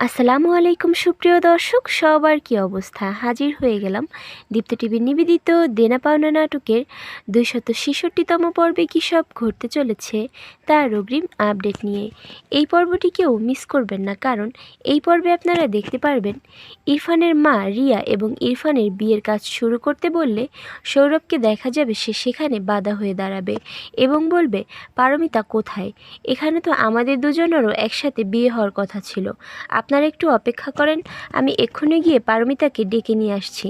আসসালামু আলাইকুম সুপ্রিয় দর্শক, সবার কি অবস্থা? হাজির হয়ে গেলাম দীপ্ত টিভির নিবেদিত দেনা পাওনা নাটকের দুইশত ছেষট্টিতম পর্বে কী সব ঘটতে চলেছে তার অগ্রিম আপডেট নিয়ে। এই পর্বটি কেউ মিস করবেন না, কারণ এই পর্বে আপনারা দেখতে পারবেন ইরফানের মা রিয়া এবং ইরফানের বিয়ের কাজ শুরু করতে বললে সৌরভকে দেখা যাবে সে সেখানে বাধা হয়ে দাঁড়াবে এবং বলবে, পারমিতা কোথায়? এখানে তো আমাদের দুজনেরও একসাথে বিয়ে হওয়ার কথা ছিল। আপনারা একটু অপেক্ষা করেন, আমি এক্ষুনি গিয়ে পারমিতাকে ডেকে নিয়ে আসছি।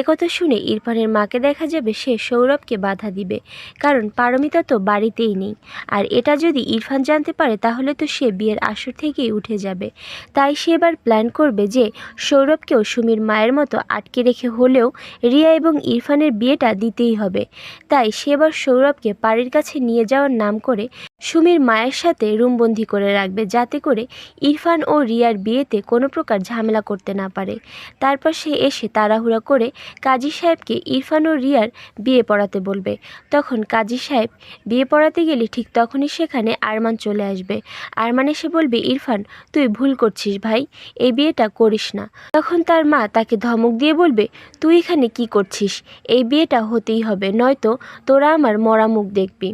একথা শুনে ইরফানের মাকে দেখা যাবে সে সৌরভকে বাধা দিবে, কারণ পারমিতা তো বাড়িতেই নেই। আর এটা যদি ইরফান জানতে পারে, তাহলে তো সে বিয়ের আসর থেকেই উঠে যাবে। তাই সে এবার প্ল্যান করবে যে সৌরভকেও সুমির মায়ের মতো আটকে রেখে হলেও রিয়া এবং ইরফানের বিয়েটা দিতেই হবে। তাই সে এবার সৌরভকে বাড়ির কাছে নিয়ে যাওয়ার নাম করে সুমির মায়ের সাথে রুমবন্দি করে রাখবে যাতে করে ইরফান ও রিয়ার বিয়েতে কোনো প্রকার ঝামেলা করতে না পারে। তারপর সে এসে তাড়াহুড়া করে কাজী সাহেবকে ইরফান ও রিয়ার বিয়ে পড়াতে বলবে। তখন কাজী সাহেব বিয়ে পড়াতে গেলে ঠিক তখনই সেখানে আরমান চলে আসবে। আরমান এসে বলবে, ইরফান, তুই ভুল করছিস ভাই, এই বিয়েটা করিস না। তখন তার মা তাকে ধমক দিয়ে বলবে, তুই এখানে কি করছিস? এই বিয়েটা হতেই হবে, নয়তো তোরা আমার মরা মুখ দেখবি।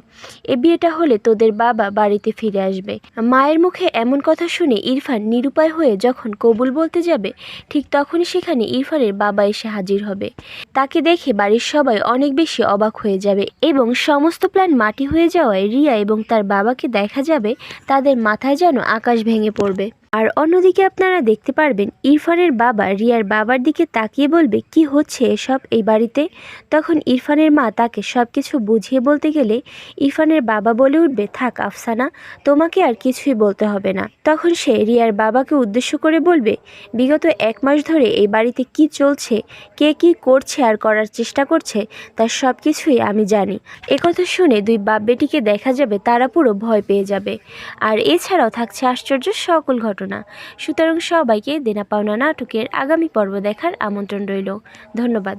এ বিয়েটা হলে তোদের বাবা বাড়িতে ফিরে আসবে। মায়ের মুখে এমন কথা শুনে ইরফান নিরুপায় হয়ে যখন কবুল বলতে যাবে, ঠিক তখনই সেখানে ইরফানের বাবা এসে হাজির হবে। তাকে দেখে বাড়ির সবাই অনেক বেশি অবাক হয়ে যাবে এবং সমস্ত প্ল্যান মাটি হয়ে যাওয়ায় রিয়া এবং তার বাবাকে দেখা যাবে তাদের মাথায় যেন আকাশ ভেঙে পড়বে। আর অন্যদিকে আপনারা দেখতে পারবেন ইরফানের বাবা রিয়ার বাবার দিকে তাকিয়ে বলবে, কি হচ্ছে এসব এই বাড়িতে? তখন ইরফানের মা তাকে সব কিছু বুঝিয়ে বলতে গেলে ইরফানের বাবা বলে উঠবে, থাক আফসানা, তোমাকে আর কিছুই বলতে হবে না। তখন সে রিয়ার বাবাকে উদ্দেশ্য করে বলবে, বিগত এক মাস ধরে এই বাড়িতে কি চলছে? কে কি করছে আর করার চেষ্টা করছে? তার সব কিছুই আমি জানি। একথা শুনে দুই বাপ বেটিকে দেখা যাবে, তারা পুরো ভয় পেয়ে যাবে। আর এছাড়াও থাকছে আশ্চর্য সকল ঘটনা। সুতরাং সবাইকে দেনা পাওনা নাটকের আগামী পর্ব দেখার আমন্ত্রণ রইল। ধন্যবাদ।